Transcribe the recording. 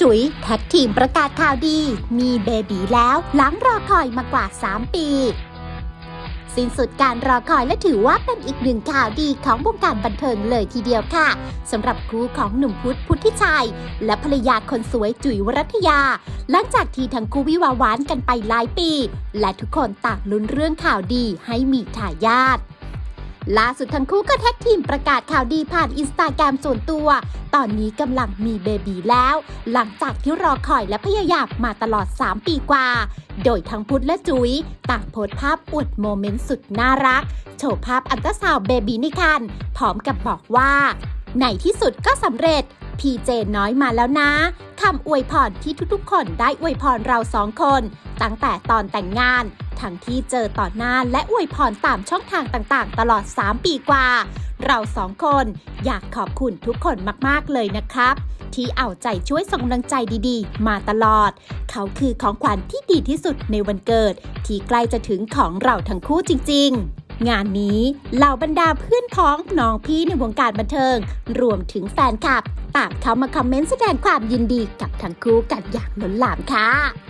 จุ๋ยแท็กทีมประกาศข่าวดี มีเบบีแล้วหลังรอคอยมากว่า 3 ปี สิ้นสุดการรอคอยและถือว่าเป็นอีกหนึ่งข่าวดีของวงการบันเทิงเลยทีเดียวค่ะสำหรับคู่ของหนุ่มพุทธพุทธิชัย และภรรยาคนสวยจุ๋ยวรัตยา หลังจากที่ทั้งคู่วิวาหวานกันไปหลายปี และทุกคนต่างลุ้นเรื่องข่าวดีให้มีทายาท ล่าสุดทั้งคู่ก็แท็กทีมประกาศข่าวดีผ่านอินสตาแกรมส่วนตัว ตอนนี้กำลังมีเบบีแล้ว หลังจากที่รอคอยและพยายามมาตลอด 3 ปีกว่า โดยทั้งพุทธและจุ๋ยต่างโพสต์ภาพอวดโมเมนต์สุดน่ารัก โชว์ภาพอันตราซาวเบบีในคันพร้อมกับบอกว่า ในที่สุดก็สำเร็จพีเจน้อยมาแล้วนะคำอวยพรที่ทุกๆ คนได้อวยพรเราสองคน ตั้งแต่ตอนแต่งงาน ทั้งที่เจอต่อหน้าและอวยพรตามช่องทางต่างๆ ตลอด 3 ปีกว่า เราสองคนอยากขอบคุณทุกคนมากๆเลยนะครับ ที่เอาใจช่วยส่งกำลังใจดีๆ มาตลอด เขาคือของขวัญที่ดีที่สุดในวันเกิด ที่ใกล้จะถึงของเราทั้งคู่จริง ๆงานนี้เหล่าบรรดาเพื่อนพ้องน้องพี่ในวงการบันเทิง รวมถึงแฟนคลับ ต่างเข้ามาคอมเมนต์แสดงความยินดีกับทั้งคู่กันอย่างล้นหลามค่ะ